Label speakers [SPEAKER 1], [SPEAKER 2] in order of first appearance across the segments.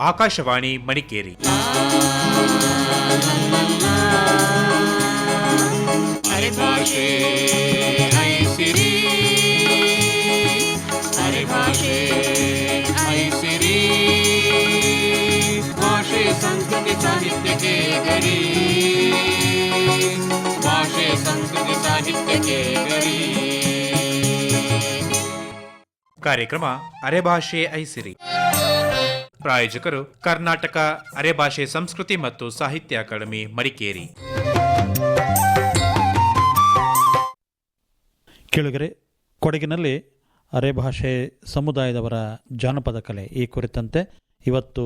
[SPEAKER 1] ಆಕಾಶವಾಣಿ ಮಡಿಕೇರಿ
[SPEAKER 2] ಅರೆಭಾಷೆ ಐಸಿರಿ ಅರೆಭಾಷೆ ಐಸಿರಿ ಭಾಷೆ ಸಂಸ್ಕೃತಿ ಸಾಹಿತ್ಯಕ್ಕೆ ಗರಿ ಭಾಷೆ ಸಂಸ್ಕೃತಿ ಸಾಹಿತ್ಯಕ್ಕೆ ಗರಿ
[SPEAKER 1] ಕಾರ್ಯಕ್ರಮ ಅರೆಭಾಷೆ ಐಸಿರಿ ಪ್ರಾಯೋಜಕರು ಕರ್ನಾಟಕ ಅರೆಭಾಷೆ ಸಂಸ್ಕೃತಿ ಮತ್ತು ಸಾಹಿತ್ಯ ಅಕಾಡೆಮಿ ಮಡಿಕೇರಿ.
[SPEAKER 3] ಕೆಳಗರೆ ಕೊಡಗಿನಲ್ಲಿ ಅರೆಭಾಷೆ ಸಮುದಾಯದವರ ಜಾನಪದ ಕಲೆ ಈ ಕುರಿತಂತೆ ಇವತ್ತು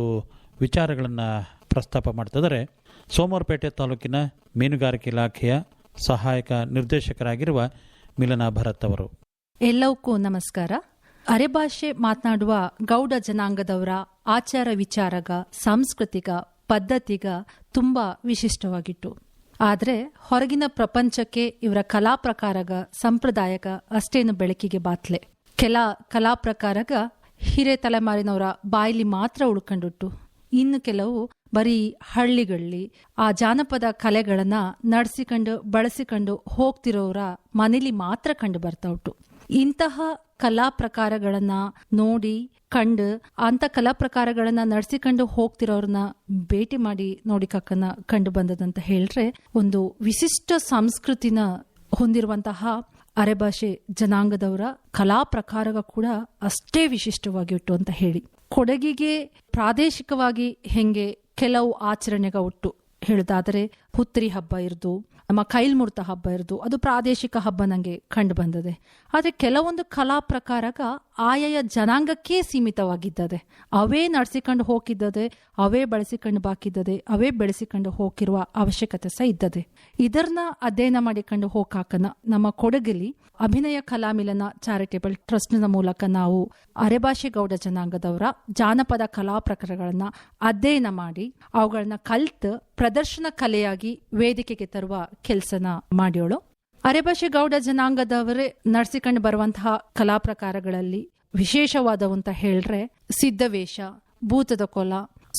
[SPEAKER 3] ವಿಚಾರಗಳನ್ನು ಪ್ರಸ್ತಾಪ ಮಾಡ್ತಿದ್ದಾರೆ ಸೋಮವಾರಪೇಟೆ ತಾಲೂಕಿನ ಮೀನುಗಾರಿಕೆ ಇಲಾಖೆಯ ಸಹಾಯಕ ನಿರ್ದೇಶಕರಾಗಿರುವ ಮಿಲನಾ ಭರತ್ ಅವರು.
[SPEAKER 4] ಎಲ್ಲವಕ್ಕೂ ನಮಸ್ಕಾರ. ಅರೆಭಾಷೆ ಮಾತನಾಡುವ ಗೌಡ ಜನಾಂಗದವರ ಆಚಾರ ವಿಚಾರಗ, ಸಾಂಸ್ಕೃತಿಕ ಪದ್ಧತಿಗ ತುಂಬಾ ವಿಶಿಷ್ಟವಾಗಿತ್ತು. ಆದರೆ ಹೊರಗಿನ ಪ್ರಪಂಚಕ್ಕೆ ಇವರ ಕಲಾ ಪ್ರಕಾರಗ ಸಂಪ್ರದಾಯಕ ಅಷ್ಟೇನು ಬೆಳಕಿಗೆ ಬಾತ್ಲೆ. ಕೆಲ ಕಲಾ ಪ್ರಕಾರಗ ಹಿರೇ ತಲೆಮಾರಿನವರ ಬಾಯಿಲಿ ಮಾತ್ರ ಉಳ್ಕೊಂಡುಟ್ಟು ಇನ್ನು ಕೆಲವು ಬರೀ ಹಳ್ಳಿಗಳಲ್ಲಿ ಆ ಜಾನಪದ ಕಲೆಗಳನ್ನ ನಡೆಸಿಕೊಂಡು, ಬಳಸಿಕೊಂಡು ಹೋಗ್ತಿರೋರ ಮನೇಲಿ ಮಾತ್ರ ಕಂಡು ಬರ್ತಾ ಉಂಟು. ಇಂತಹ ಕಲಾ ಪ್ರಕಾರಗಳನ್ನ ನೋಡಿ ಕಂಡು ಅಂತ ಕಲಾ ಪ್ರಕಾರಗಳನ್ನ ನಡೆಸಿಕೊಂಡು ಹೋಗ್ತಿರೋರ್ನ ಭೇಟಿ ಮಾಡಿ ನೋಡಿ ಕಕ್ಕನ ಕಂಡು ಬಂದದಂತ ಹೇಳ್ರೆ, ಒಂದು ವಿಶಿಷ್ಟ ಸಂಸ್ಕೃತಿನ ಹೊಂದಿರುವಂತಹ ಅರೆಭಾಷೆ ಜನಾಂಗದವರ ಕಲಾ ಪ್ರಕಾರ ಕೂಡ ಅಷ್ಟೇ ವಿಶಿಷ್ಟವಾಗಿಟ್ಟು ಅಂತ ಹೇಳಿ. ಕೊಡಗಿಗೆ ಪ್ರಾದೇಶಿಕವಾಗಿ ಹೆಂಗೆ ಕೆಲವು ಆಚರಣೆಗ ಉಟ್ಟು ಹೇಳುದಾದರೆ ಹುತ್ರಿ ಹಬ್ಬ ಇರ್ದು, ನಮ್ಮ ಕೈಲ್ಮುರ್ತ ಹಬ್ಬ ಇರ್ದು, ಅದು ಪ್ರಾದೇಶಿಕ ಹಬ್ಬ ನಂಗೆ ಕಂಡು ಬಂದದೆ. ಆದರೆ ಕೆಲವೊಂದು ಕಲಾ ಪ್ರಕಾರಕ ಆಯಾಯ ಜನಾಂಗಕ್ಕೇ ಸೀಮಿತವಾಗಿದ್ದದೆ. ಅವೇ ನಡೆಸಿಕೊಂಡು ಹೋಗಿದ್ದದೆ, ಅವೇ ಬಳಸಿಕೊಂಡು ಬಾಕಿದ್ದದೆ, ಅವೇ ಬೆಳೆಸಿಕೊಂಡು ಹೋಗಿರುವ ಅವಶ್ಯಕತೆ ಸಹ ಇದ್ದದೆ. ಇದರ್ನ ಅಧ್ಯಯನ ಮಾಡಿಕೊಂಡು ಹೋಗಾಕನ ನಮ್ಮ ಕೊಡಗಲಿ ಅಭಿನಯ ಕಲಾಮಿಲನ ಚಾರಿಟೇಬಲ್ ಟ್ರಸ್ಟ್ನ ಮೂಲಕ ನಾವು ಅರೆಭಾಷೆ ಗೌಡ ಜನಾಂಗದವರ ಜಾನಪದ ಕಲಾ ಪ್ರಕಾರಗಳನ್ನ ಅಧ್ಯಯನ ಮಾಡಿ, ಅವುಗಳನ್ನ ಕಲ್ತು ಪ್ರದರ್ಶನ ಕಲೆಯಾಗಿ ವೇದಿಕೆಗೆ ತರುವ ಕೆಲಸನ ಮಾಡ್ಯೋಳು. ಅರೆಭಾಷೆ ಗೌಡ ಜನಾಂಗದವರೇ ನಡೆಸಿಕೊಂಡು ಬರುವಂತಹ ಕಲಾ ಪ್ರಕಾರಗಳಲ್ಲಿ ವಿಶೇಷವಾದವಂತ ಹೇಳ್ರೆ ಸಿದ್ಧವೇಷ, ಭೂತದ ಕೊಲ,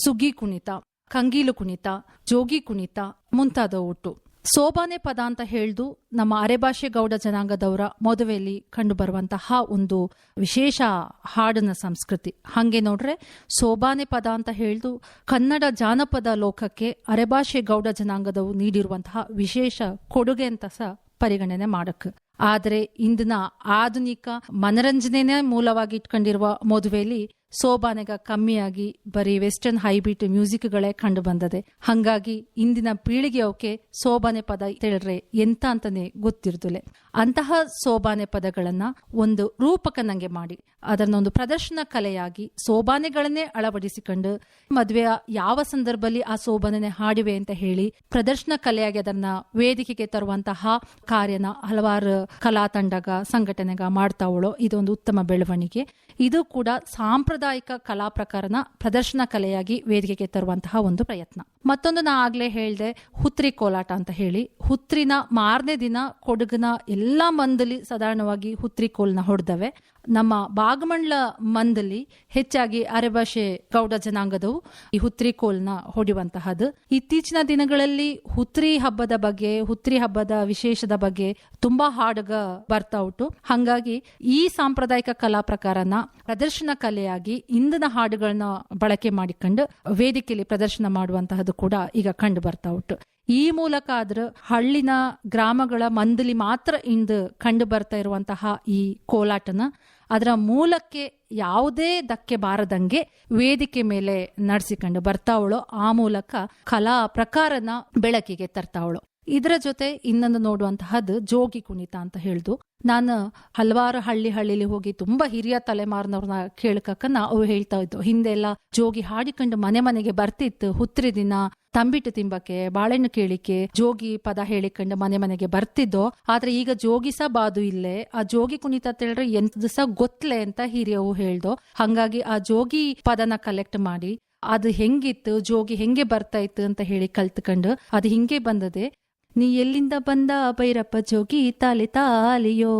[SPEAKER 4] ಸುಗ್ಗಿ ಕುಣಿತ, ಕಂಗೀಲು ಕುಣಿತ, ಜೋಗಿ ಕುಣಿತ ಮುಂತಾದ ಒಟ್ಟು. ಸೋಬಾನೆ ಪದ ಅಂತ ಹೇಳ್ದು ನಮ್ಮ ಅರೆಭಾಷೆ ಗೌಡ ಜನಾಂಗದವರ ಮದುವೆಯಲ್ಲಿ ಕಂಡು ಬರುವಂತಹ ಒಂದು ವಿಶೇಷ ಹಾಡಿನ ಸಂಸ್ಕೃತಿ. ಹಂಗೆ ನೋಡ್ರೆ ಸೋಬಾನೆ ಪದ ಅಂತ ಹೇಳ್ದು ಕನ್ನಡ ಜಾನಪದ ಲೋಕಕ್ಕೆ ಅರೆಭಾಷೆ ಗೌಡ ಜನಾಂಗದವು ನೀಡಿರುವಂತಹ ವಿಶೇಷ ಕೊಡುಗೆ ಅಂತ ಸಹ ಪರಿಗಣನೆ ಮಾಡಕ್ ಆದ್ರೆ ಇಂದಿನ ಆಧುನಿಕ ಮನರಂಜನೆನೇ ಮೂಲವಾಗಿ ಇಟ್ಕೊಂಡಿರುವ ಮದುವೆಯಲ್ಲಿ ಸೋಬಾನೆಗ ಕಮ್ಮಿಯಾಗಿ ಬರೀ ವೆಸ್ಟರ್ನ್ ಹೈಬ್ರಿಡ್ ಮ್ಯೂಸಿಕ್ಗಳೇ ಕಂಡು ಬಂದದೆ. ಹಂಗಾಗಿ ಇಂದಿನ ಪೀಳಿಗೆಯವಕ್ಕೆ ಸೋಬಾನೆ ಪದ ತಿಳಿದ್ರೆ ಎಂತ ಅಂತಾನೆ ಗೊತ್ತಿರ್ದುಲೆ ಅಂತಹ ಸೋಬಾನೆ ಪದಗಳನ್ನ ಒಂದು ರೂಪಕ ನಂಗೆ ಮಾಡಿ, ಅದನ್ನೊಂದು ಪ್ರದರ್ಶನ ಕಲೆಯಾಗಿ ಸೋಬಾನೆಗಳನ್ನೇ ಅಳವಡಿಸಿಕೊಂಡು ಮದುವೆಯ ಯಾವ ಸಂದರ್ಭದಲ್ಲಿ ಆ ಸೋಬಾನೆ ಹಾಡಿವೆ ಅಂತ ಹೇಳಿ ಪ್ರದರ್ಶನ ಕಲೆಯಾಗಿ ಅದನ್ನ ವೇದಿಕೆಗೆ ತರುವಂತಹ ಕಾರ್ಯನ ಹಲವಾರು ಕಲಾ ತಂಡಗ ಸಂಘಟನೆಗ ಮಾಡ್ತಾವಳೋ, ಇದೊಂದು ಉತ್ತಮ ಬೆಳವಣಿಗೆ. ಇದು ಕೂಡ ಸಾಂಪ್ರದಾಯಿಕ ಕಲಾ ಪ್ರಕಾರನ ಪ್ರದರ್ಶನ ಕಲೆಯಾಗಿ ವೇದಿಕೆಗೆ ತರುವಂತಹ ಒಂದು ಪ್ರಯತ್ನ. ಮತ್ತೊಂದು ನಾ ಆಗ್ಲೇ ಹೇಳಿದೆ, ಹುತ್ರಿ ಕೋಲಾಟ ಅಂತ ಹೇಳಿ. ಹುತ್ರಿನ ಮಾರನೇ ದಿನ ಕೊಡಗಿನ ಎಲ್ಲಾ ಮಂದಲಿ ಸಾಧಾರಣವಾಗಿ ಹುತ್ರಿ ಕೋಲ್ನ ಹೊಡೆದವೆ. ನಮ್ಮ ಬಾಗಮಂಡ್ಲ ಮಂದಲ್ಲಿ ಹೆಚ್ಚಾಗಿ ಅರೆಭಾಷೆ ಗೌಡ ಜನಾಂಗದವು ಈ ಹುತ್ರಿ ಕೋಲ್ನ ಹೊಡೆಯುವಂತಹದ್ದು. ಇತ್ತೀಚಿನ ದಿನಗಳಲ್ಲಿ ಹುತ್ರಿ ಹಬ್ಬದ ಬಗ್ಗೆ, ಹುತ್ರಿ ಹಬ್ಬದ ವಿಶೇಷದ ಬಗ್ಗೆ ತುಂಬಾ ಹಾಡುಗ ಬರ್ತಾ ಉಂಟು. ಹಂಗಾಗಿ ಈ ಸಾಂಪ್ರದಾಯಿಕ ಕಲಾ ಪ್ರಕಾರನ ಪ್ರದರ್ಶನ ಕಲೆಯಾಗಿ ಇಂದಿನ ಹಾಡುಗಳನ್ನ ಬಳಕೆ ಮಾಡಿಕೊಂಡು ವೇದಿಕೆಯಲ್ಲಿ ಪ್ರದರ್ಶನ ಮಾಡುವಂತಹದ್ದು ಕೂಡ ಈಗ ಕಂಡು ಬರ್ತಾ ಉಂಟು. ಈ ಮೂಲಕ ಆದ್ರ ಹಳ್ಳಿನ ಗ್ರಾಮಗಳ ಮಂದಲಿ ಮಾತ್ರ ಇಂದು ಕಂಡು ಬರ್ತಾ ಇರುವಂತಹ ಈ ಕೋಲಾಟನ. ಅದರ ಮೂಲಕ್ಕೆ ಯಾವುದೇ ಧಕ್ಕೆ ಬಾರದಂಗೆ ವೇದಿಕೆ ಮೇಲೆ ನಡೆಸಿಕೊಂಡು ಬರ್ತಾವಳು. ಆ ಮೂಲಕ ಕಲಾ ಪ್ರಕಾರನ ಬೆಳಕಿಗೆ ತರ್ತಾವಳು. ಇದರ ಜೊತೆ ಇನ್ನೊಂದು ನೋಡುವಂತಹದ್ದು ಜೋಗಿ ಕುಣಿತ ಅಂತ ಹೇಳ್ದು. ನಾನು ಹಲವಾರು ಹಳ್ಳಿ ಹಳ್ಳಿಲಿ ಹೋಗಿ ತುಂಬಾ ಹಿರಿಯ ತಲೆಮಾರಿನವ್ರನ್ನ ಕೇಳ್ಕಕ್ಕ ಅವು ಹೇಳ್ತಾ ಇದ್ದು ಹಿಂದೆ ಎಲ್ಲ ಜೋಗಿ ಹಾಡಿಕೊಂಡು ಮನೆ ಮನೆಗೆ ಬರ್ತಿತ್ತು. ಹುತ್ರಿ ದಿನ ತಂಬಿಟ್ಟು ತಿಂಬಕ್ಕೆ, ಬಾಳೆಹಣ್ಣು ಕೇಳಿಕೆ ಜೋಗಿ ಪದ ಹೇಳಿಕೊಂಡು ಮನೆ ಮನೆಗೆ ಬರ್ತಿದ್ದೋ. ಆದ್ರೆ ಈಗ ಜೋಗಿ ಸಹ ಬಾದು ಇಲ್ಲೇ. ಆ ಜೋಗಿ ಕುಣಿತ ಅಂತ ಹೇಳಿದ್ರೆ ಎಂತದು ಸಹ ಗೊತ್ತಲೆ ಅಂತ ಹಿರಿಯವು ಹೇಳ್ದು. ಹಂಗಾಗಿ ಆ ಜೋಗಿ ಪದನ ಕಲೆಕ್ಟ್ ಮಾಡಿ, ಅದು ಹೆಂಗಿತ್ತು, ಜೋಗಿ ಹೆಂಗೆ ಬರ್ತಾ ಇತ್ತು ಅಂತ ಹೇಳಿ ಕಲ್ತ್ಕೊಂಡು, ಅದು ಹಿಂಗೆ ಬಂದದೆ. ನೀ ಎಲ್ಲಿಂದ ಬಂದ ಭೈರಪ್ಪ ಜೋಗಿ? ತಾಲಿ ತಾಲಿಯೋ,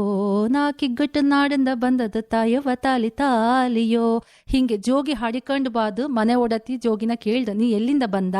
[SPEAKER 4] ನಾ ಕಿಗ್ಗಟ್ಟು ನಾಡಿಂದ ಬಂದದ ತಾಯವ್ವ ತಾಲಿ ತಾಲಿಯೋ. ಹಿಂಗೆ ಜೋಗಿ ಹಾಡಿಕೊಂಡು ಬಾದು ಮನೆ ಒಡತಿ ಜೋಗಿನ ಕೇಳ್ದ, ನೀ ಎಲ್ಲಿಂದ ಬಂದ?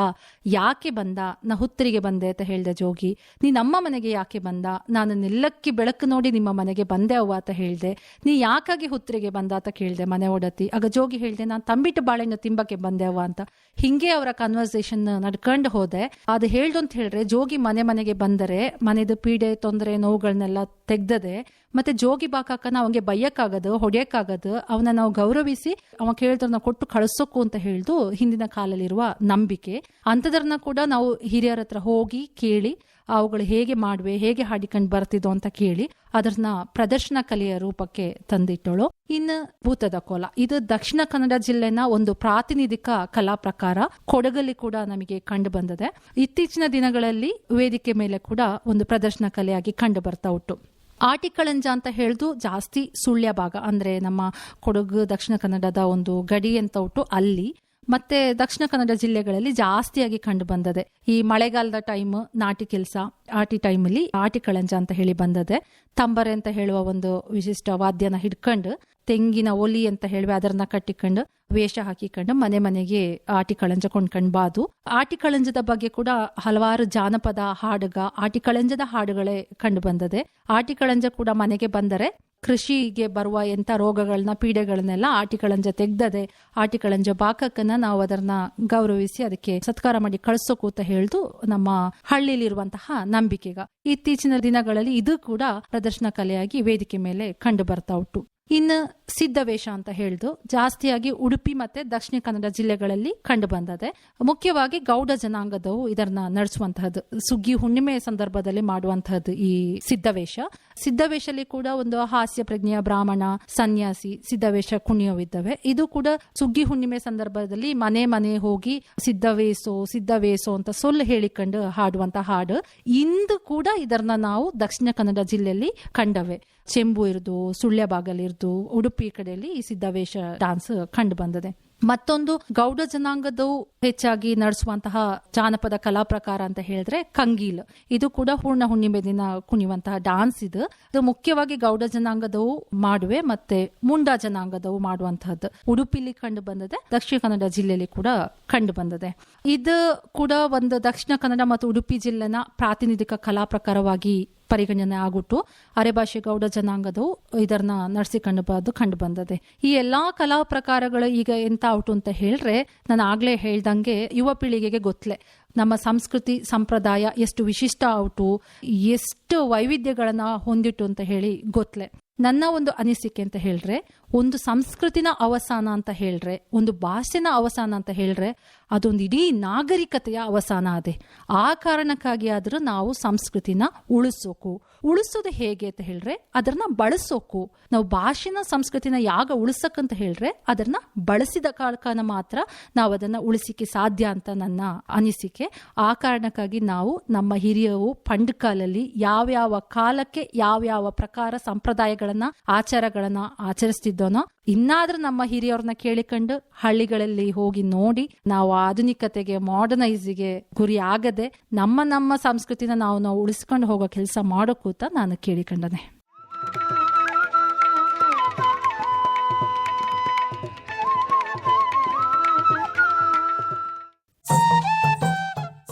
[SPEAKER 4] ಯಾಕೆ ಬಂದ? ನಾ ಹುತ್ತರಿಗೆ ಬಂದೆ ಅಂತ ಹೇಳ್ದ ಜೋಗಿ. ನೀ ನಮ್ಮ ಮನೆಗೆ ಯಾಕೆ ಬಂದ? ನಾನು ನಿಲ್ಲಕ್ಕಿ ಬೆಳಕು ನೋಡಿ ನಿಮ್ಮ ಮನೆಗೆ ಬಂದೆ ಅವ್ವ ಅಂತ ಹೇಳ್ದೆ. ನೀ ಯಾಕಾಗಿ ಹುತ್ತರಿಗೆ ಬಂದ ಅಂತ ಕೇಳ್ದೆ ಮನೆ ಒಡತಿ ಆಗ ಜೋಗಿ ಹೇಳ್ದೆ, ನಾನು ತಂಬಿಟ್ಟು ಬಾಳೆಹಣ್ಣು ತಿಂಬಕ್ಕೆ ಬಂದೆ ಅವ್ವ ಅಂತ. ಹಿಂಗೆ ಅವರ ಕನ್ವರ್ಸೇಷನ್ ನಡ್ಕೊಂಡು ಹೋದೆ. ಅದು ಹೇಳ್ದು ಅಂತ ಹೇಳ್ರೆ ಜೋಗಿ ಮನೆ ಮನೆಗೆ ಬಂದರೆ ಮನೆದು ಪೀಡೆ, ತೊಂದರೆ ನೋವುಗಳನ್ನೆಲ್ಲ ತೆಗ್ದದೆ, ಮತ್ತೆ ಜೋಗಿ ಬಾಕಾಕನ ಅವನಿಗೆ ಬೈಯಕ್ಕಾಗದು, ಹೊಡೆಯಕ್ಕಾಗದು ಅವನ ನಾವು ಗೌರವಿಸಿ ಅವ ಕೇಳಿದ್ರನ್ನ ಕೊಟ್ಟು ಕಳಿಸೋಕು ಅಂತ ಹೇಳ್ದು ಹಿಂದಿನ ಕಾಲಲ್ಲಿರುವ ನಂಬಿಕೆ. ಅಂಥದ್ರನ್ನ ಕೂಡ ನಾವು ಹಿರಿಯರ ಹತ್ರ ಹೋಗಿ ಕೇಳಿ ಅವುಗಳು ಹೇಗೆ ಮಾಡುವೆ, ಹೇಗೆ ಹಾಡಿಕೊಂಡು ಬರ್ತಿದ್ದು ಅಂತ ಕೇಳಿ ಅದನ್ನ ಪ್ರದರ್ಶನ ಕಲೆಯ ರೂಪಕ್ಕೆ ತಂದಿಟ್ಟಳು. ಇನ್ನು ಭೂತದ ಕೋಲ. ಇದು ದಕ್ಷಿಣ ಕನ್ನಡ ಜಿಲ್ಲೆನ ಒಂದು ಪ್ರಾತಿನಿಧಿಕ ಕಲಾ ಪ್ರಕಾರ ಕೊಡಗಲ್ಲಿ ಕೂಡ ನಮಗೆ ಕಂಡು ಬಂದಿದೆ. ಇತ್ತೀಚಿನ ದಿನಗಳಲ್ಲಿ ವೇದಿಕೆ ಮೇಲೆ ಕೂಡ ಒಂದು ಪ್ರದರ್ಶನ ಕಲೆಯಾಗಿ ಕಂಡು ಬರ್ತಾ ಉಂಟು. ಆಟಿಕಳಂಜ ಅಂತ ಹೇಳ್ದು ಜಾಸ್ತಿ ಸುಳ್ಯ ಭಾಗ. ಅಂದ್ರೆ ನಮ್ಮ ಕೊಡಗು, ದಕ್ಷಿಣ ಕನ್ನಡದ ಒಂದು ಗಡಿ ಅಂತ ಉಂಟು. ಅಲ್ಲಿ ಮತ್ತೆ ದಕ್ಷಿಣ ಕನ್ನಡ ಜಿಲ್ಲೆಗಳಲ್ಲಿ ಜಾಸ್ತಿಯಾಗಿ ಕಂಡು ಬಂದದೆ. ಈ ಮಳೆಗಾಲದ ಟೈಮ್ ನಾಟಿ ಕೆಲಸ ಆಟಿ ಟೈಮಲ್ಲಿ ಆಟಿ ಕಳಂಜ ಅಂತ ಹೇಳಿ ಬಂದದೆ. ತಂಬರೆ ಅಂತ ಹೇಳುವ ಒಂದು ವಿಶಿಷ್ಟ ವಾದ್ಯನ ಹಿಡ್ಕೊಂಡು, ತೆಂಗಿನ ಒಲಿ ಅಂತ ಹೇಳುವ ಅದರನ್ನ ಕಟ್ಟಿಕೊಂಡು, ವೇಷ ಹಾಕಿಕೊಂಡು ಮನೆ ಮನೆಗೆ ಆಟಿ ಕಳಂಜ ಕೊಂಡ್ಕೊಂಡ್ ಬಾದು. ಆಟಿ ಕಳಂಜದ ಬಗ್ಗೆ ಕೂಡ ಹಲವಾರು ಜಾನಪದ ಹಾಡುಗ, ಆಟಿ ಕಳಂಜದ ಹಾಡುಗಳೇ ಕಂಡು ಬಂದದೆ. ಆಟಿ ಕಳಂಜ ಕೂಡ ಮನೆಗೆ ಬಂದರೆ ಕೃಷಿಗೆ ಬರುವ ಎಂಥ ರೋಗಗಳನ್ನ ಪೀಡೆಗಳನ್ನೆಲ್ಲ ಆಟಿಕಳಂಜ ತೆಗ್ದದೆ ಆಟಿಕಳಂಜ ಬಾಕಕ್ಕನ್ನ ನಾವು ಅದನ್ನ ಗೌರವಿಸಿ ಅದಕ್ಕೆ ಸತ್ಕಾರ ಮಾಡಿ ಕಳಿಸೋಕು ಅಂತ ಹೇಳ್ದು ನಮ್ಮ ಹಳ್ಳಿಲಿರುವಂತಹ ನಂಬಿಕೆಗ. ಇತ್ತೀಚಿನ ದಿನಗಳಲ್ಲಿ ಇದು ಕೂಡ ಪ್ರದರ್ಶನ ಕಲೆಯಾಗಿ ವೇದಿಕೆ ಮೇಲೆ ಕಂಡು ಬರ್ತಾ ಉಂಟು. ಇನ್ನು ಸಿದ್ಧವೇಷ ಅಂತ ಹೇಳಿದು ಜಾಸ್ತಿಯಾಗಿ ಉಡುಪಿ ಮತ್ತೆ ದಕ್ಷಿಣ ಕನ್ನಡ ಜಿಲ್ಲೆಗಳಲ್ಲಿ ಕಂಡು ಬಂದದೆ. ಮುಖ್ಯವಾಗಿ ಗೌಡ ಜನಾಂಗದವು ಇದನ್ನ ನಡೆಸುವಂತಹದ್ದು. ಸುಗ್ಗಿ ಹುಣ್ಣಿಮೆ ಸಂದರ್ಭದಲ್ಲಿ ಮಾಡುವಂತಹದ್ದು ಈ ಸಿದ್ಧವೇಷ. ಸಿದ್ಧವೇಷಲ್ಲಿ ಕೂಡ ಒಂದು ಹಾಸ್ಯ ಪ್ರಜ್ಞೆಯ ಬ್ರಾಹ್ಮಣ, ಸನ್ಯಾಸಿ, ಸಿದ್ಧವೇಷ ಕುಣಿಯವಿದ್ದವೆ ಇದು ಕೂಡ ಸುಗ್ಗಿ ಹುಣ್ಣಿಮೆ ಸಂದರ್ಭದಲ್ಲಿ ಮನೆ ಮನೆ ಹೋಗಿ ಸಿದ್ಧವೇಸೋ ಸಿದ್ಧವೇಸೋ ಅಂತ ಸೊಲ್ಲು ಹೇಳಿಕೊಂಡು ಹಾಡುವಂತ ಹಾಡು. ಇಂದು ಕೂಡ ಇದನ್ನ ನಾವು ದಕ್ಷಿಣ ಕನ್ನಡ ಜಿಲ್ಲೆಯಲ್ಲಿ ಕಂಡವೆ. ಚೆಂಬು ಇರುದು, ಸುಳ್ಯ ಬಾಗಲ್ ಉಡುಪಿ ಕಡೆಯಲ್ಲಿ ಈ ಸಿದ್ಧವೇಶ ಡಾನ್ಸ್ ಕಂಡು ಬಂದಿದೆ. ಮತ್ತೊಂದು ಗೌಡ ಜನಾಂಗದವು ಹೆಚ್ಚಾಗಿ ನಡೆಸುವಂತಹ ಜಾನಪದ ಕಲಾ ಪ್ರಕಾರ ಅಂತ ಹೇಳಿದ್ರೆ ಕಂಗೀಲ್. ಇದು ಕೂಡ ಹೂರ್ಣ ಹುಣ್ಣಿಮೆ ದಿನ ಕುಣಿಯುವಂತಹ ಡಾನ್ಸ್ ಇದು. ಇದು ಮುಖ್ಯವಾಗಿ ಗೌಡ ಜನಾಂಗದವು ಮಾಡುವೆ ಮತ್ತೆ ಮುಂಡಾ ಜನಾಂಗದವು ಮಾಡುವಂತಹದ್ದು ಉಡುಪಿಲಿ ಕಂಡು ಬಂದದೆ, ದಕ್ಷಿಣ ಕನ್ನಡ ಜಿಲ್ಲೆಯಲ್ಲಿ ಕೂಡ ಕಂಡು ಬಂದದೆ. ಇದು ಕೂಡ ಒಂದು ದಕ್ಷಿಣ ಕನ್ನಡ ಮತ್ತು ಉಡುಪಿ ಜಿಲ್ಲೆನ ಪ್ರಾತಿನಿಧಿಕ ಕಲಾ ಪ್ರಕಾರವಾಗಿ ಪರಿಗಣನೆ ಆಗುಟ್ಟು ಅರೆಭಾಷೆ ಗೌಡ ಜನಾಂಗದವು ಇದನ್ನ ನಡೆಸಿಕೊಂಡು ಕಂಡು ಬಂದದೆ. ಈ ಎಲ್ಲಾ ಕಲಾ ಪ್ರಕಾರಗಳು ಈಗ ಎಂತ ಔಟು ಅಂತ ಹೇಳ್ರೆ, ನಾನು ಆಗ್ಲೇ ಹೇಳ್ದಂಗೆ ಯುವ ಪೀಳಿಗೆಗೆ ಗೊತ್ತಲೆ ನಮ್ಮ ಸಂಸ್ಕೃತಿ ಸಂಪ್ರದಾಯ ಎಷ್ಟು ವಿಶಿಷ್ಟ ಔಟು, ಎಷ್ಟು ವೈವಿಧ್ಯಗಳನ್ನ ಹೊಂದಿಟ್ಟು ಅಂತ ಹೇಳಿ ಗೊತ್ತಲೆ ನನ್ನ ಒಂದು ಅನಿಸಿಕೆ ಅಂತ ಹೇಳ್ರೆ ಒಂದು ಸಂಸ್ಕೃತಿನ ಅವಸಾನ ಅಂತ ಹೇಳ್ರೆ, ಒಂದು ಭಾಷೆನ ಅವಸಾನ ಅಂತ ಹೇಳ್ರೆ, ಅದೊಂದು ಇಡೀ ನಾಗರಿಕತೆಯ ಅವಸಾನ ಅದೇ. ಆ ಕಾರಣಕ್ಕಾಗಿ ಆದರೂ ನಾವು ಸಂಸ್ಕೃತಿನ ಉಳಿಸೋಕು. ಉಳಿಸೋದು ಹೇಗೆ ಅಂತ ಹೇಳ್ರೆ, ಅದನ್ನ ಬಳಸೋಕು. ನಾವು ಭಾಷೆನ ಸಂಸ್ಕೃತಿನ ಯಾಗ ಉಳಿಸಕ್ಕಂತ ಹೇಳ್ರೆ, ಅದನ್ನ ಬಳಸಿದ ಕಾಲಕನ ಮಾತ್ರ ನಾವು ಅದನ್ನ ಉಳಿಸಿಕೆ ಸಾಧ್ಯ ಅಂತ ನನ್ನ ಅನಿಸಿಕೆ. ಆ ಕಾರಣಕ್ಕಾಗಿ ನಾವು ನಮ್ಮ ಹಿರಿಯವು ಪಂಡ್ ಕಾಲಲ್ಲಿ ಯಾವ್ಯಾವ ಕಾಲಕ್ಕೆ ಯಾವ್ಯಾವ ಪ್ರಕಾರ ಸಂಪ್ರದಾಯಗಳನ್ನ, ಆಚಾರಗಳನ್ನ ಮಾಡ್ತಿದ್ದೋನೋ ಇನ್ನಾದ್ರೂ ನಮ್ಮ ಹಿರಿಯವ್ರನ್ನ ಕೇಳಿಕೊಂಡು ಹಳ್ಳಿಗಳಲ್ಲಿ ಹೋಗಿ ನೋಡಿ ನಾವು ಆಧುನಿಕತೆಗೆ ಮಾಡರ್ನೈಸ್ಗೆ ಗುರಿ ಆಗದೆ ನಮ್ಮ ನಮ್ಮ ಸಂಸ್ಕೃತಿನ ನಾವು ನಾವು ಉಳಿಸ್ಕೊಂಡು ಹೋಗೋ ಕೆಲಸ ಮಾಡೋಕೂತ ನಾನು ಕೇಳಿಕೊಂಡನೆ.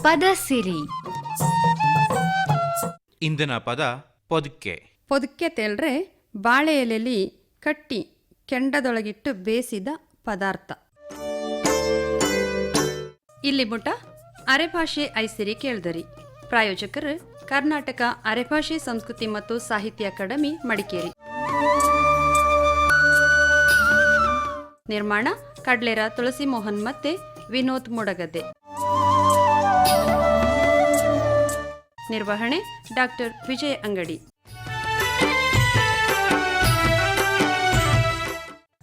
[SPEAKER 5] ಪದ ಸಿರಿ.
[SPEAKER 1] ಇಂದಿನ ಪದ ಪೊದಕ್ಕೆ
[SPEAKER 6] ಪೊದಕ್ಕೆ ತೆಲ್ರೆ ಬಾಳೆ ಎಲೆಲಿ ಕಟ್ಟಿ. ಕೆಂಡದೊಳಗಿಟ್ಟು ಬೇಯಿಸಿದ ಪದಾರ್ಥ. ಇಲ್ಲಿ ಮುಟ ಅರೆಭಾಷೆ ಐಸಿರಿ ಕೇಳ್ದರಿ. ಪ್ರಾಯೋಜಕರು ಕರ್ನಾಟಕ ಅರೆಭಾಷೆ ಸಂಸ್ಕೃತಿ ಮತ್ತು ಸಾಹಿತ್ಯ ಅಕಾಡೆಮಿ ಮಡಿಕೇರಿ. ನಿರ್ಮಾಣ ಕಡ್ಲೇರ ತುಳಸಿ ಮೋಹನ್ ಮತ್ತೆ ವಿನೋದ್ ಮುಡಗದ್ದೆ. ನಿರ್ವಹಣೆ ಡಾಕ್ಟರ್ ವಿಜಯ ಅಂಗಡಿ.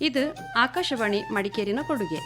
[SPEAKER 6] ಇದು ಆಕಾಶವಾಣಿ ಮಡಿಕೇರಿನ ಕೊಡುಗೆ.